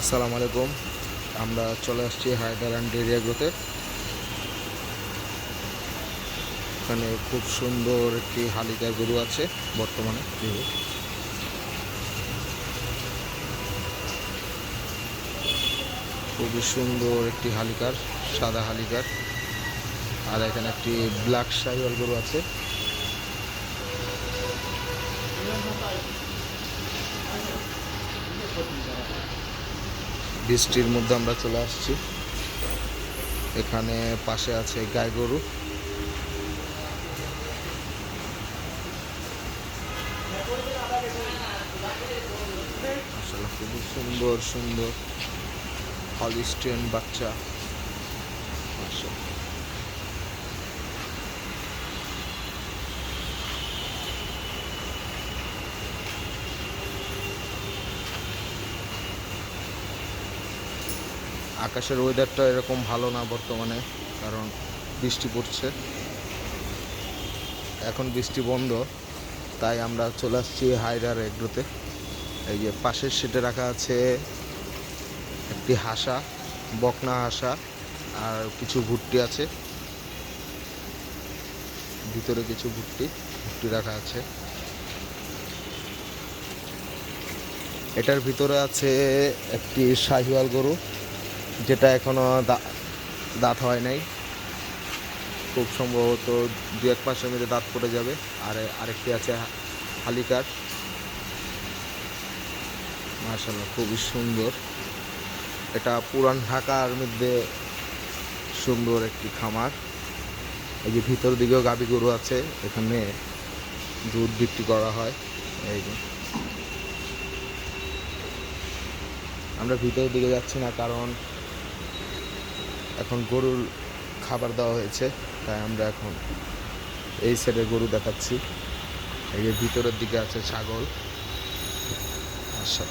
আসসালামু আলাইকুম। আমরা চলে আসছি হায়দার অ্যান্ড ডেরি এগ্রোতে এখানে খুব সুন্দর একটি হালিকা গরু আছে বর্তমানে। খুবই সুন্দর একটি হালিকার সাদা হালিকার। আর এখানে একটি ব্ল্যাক শাহিওয়াল গরু আছে। বৃষ্টির মধ্যে আমরা চলে আসছি। এখানে পাশে আছে গাই গরু। খুবই সুন্দর সুন্দর হলিস্টেন বাচ্চা। আকাশের ওয়েদারটা এরকম ভালো না বর্তমানে, কারণ বৃষ্টি পড়ছে। এখন বৃষ্টি বন্ধ, তাই আমরা চলে আসছি হায়দার এগ্রোতে। এই যে পাশের সেটে রাখা আছে একটি হাসা, বকনা হাসা, আর কিছু ভুট্টি আছে। ভিতরে কিছু ভুট্টি ভুট্টি রাখা আছে। এটার ভিতরে আছে একটি শাহিওয়াল গরু। যেটা এখনও দা- দাঁত হয় নাই। খুব সম্ভবত দু এক মাসের মধ্যে দাঁত পড়ে যাবে। আর আরেকটি আছে হালিকার। মার্শাল্লাহ খুবই সুন্দর। এটা পুরান ঢাকার মধ্যে সুন্দর একটি খামার। এই যে ভিতর দিকেও গাভী গরু আছে, এখানে দুধ বিক্রি করা হয়। এই যে। আমরা ভিতরের দিকে যাচ্ছি না কারণ এখন গরুর খাবার দেওয়া হয়েছে, তাই আমরা এখন এই সাইডে গরু দেখাচ্ছি। এই যে ভিতরের দিকে আছে ছাগল। আচ্ছা